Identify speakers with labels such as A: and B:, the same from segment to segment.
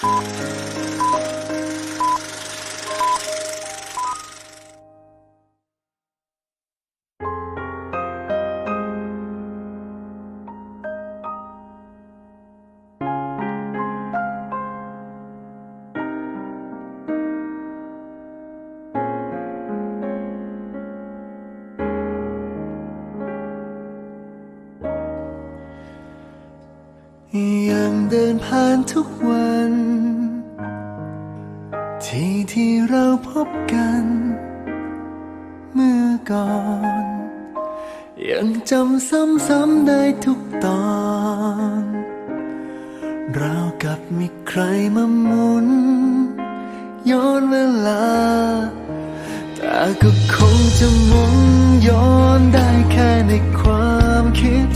A: ยังเดิน พบกัน เมื่อก่อน ยังจำซ้ำๆได้ทุกตอนราวกับมีใครมาหมุน ย้อนเวลา แต่ก็คงจะหมุนย้อนได้แค่ในความคิด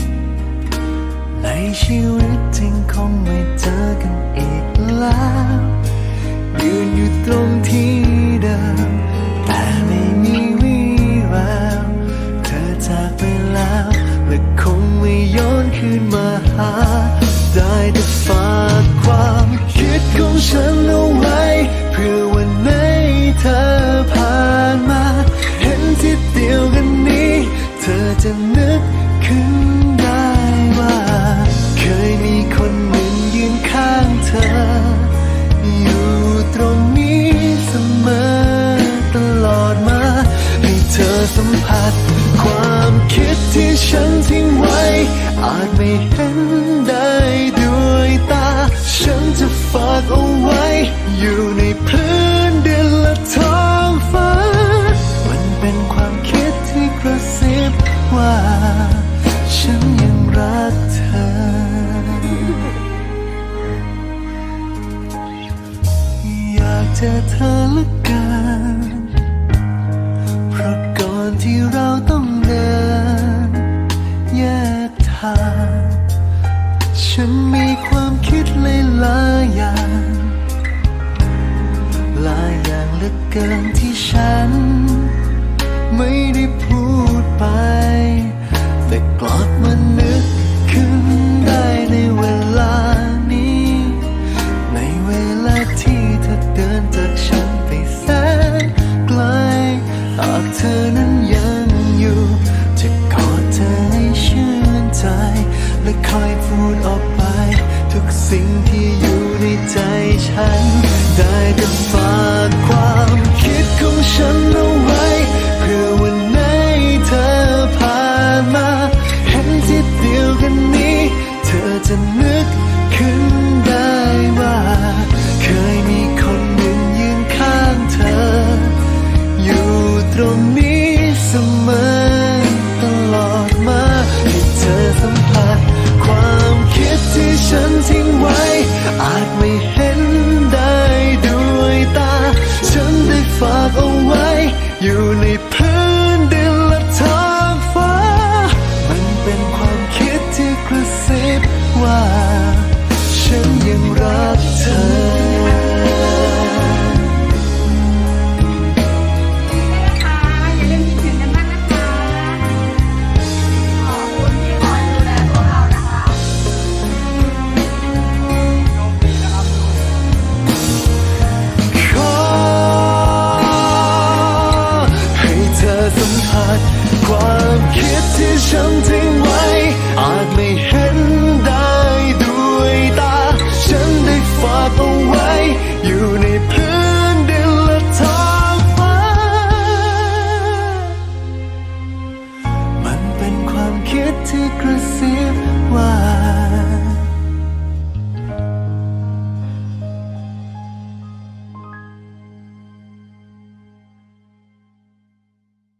A: ในชีวิตจริงคงไม่เจอกันอีกแล้ว ยืนอยู่ตรงที่ นมาหา ได้แต่ฝากความคิดของฉันเอาไว้เพื่อ ให้เธอสัมผัส ความคิดที่ฉันทิ้งไว้ อาจไม่เห็นได้ด้วยตา ฉันจะฝากเอาไว้ อยู่ในพื้นดินและท้องฟ้า มันเป็นความคิดที่กระซิบว่า ฉันยังรักเธออยากเจอเธอละกัน ที่เราต้องเดินแยกทาง ฉันมีความคิดหลายๆอย่างหลายอย่างเหลือเกินที่ฉัน ไม่ได้พูดไป แต่กลับมัน พูดออกไป ทุกสิ่งที่อยู่ในใจฉัน ได้แต่ฝากความคิดของฉันเอาไว้ อยู่ สัมผัสความคิดที่ฉันทิ้ง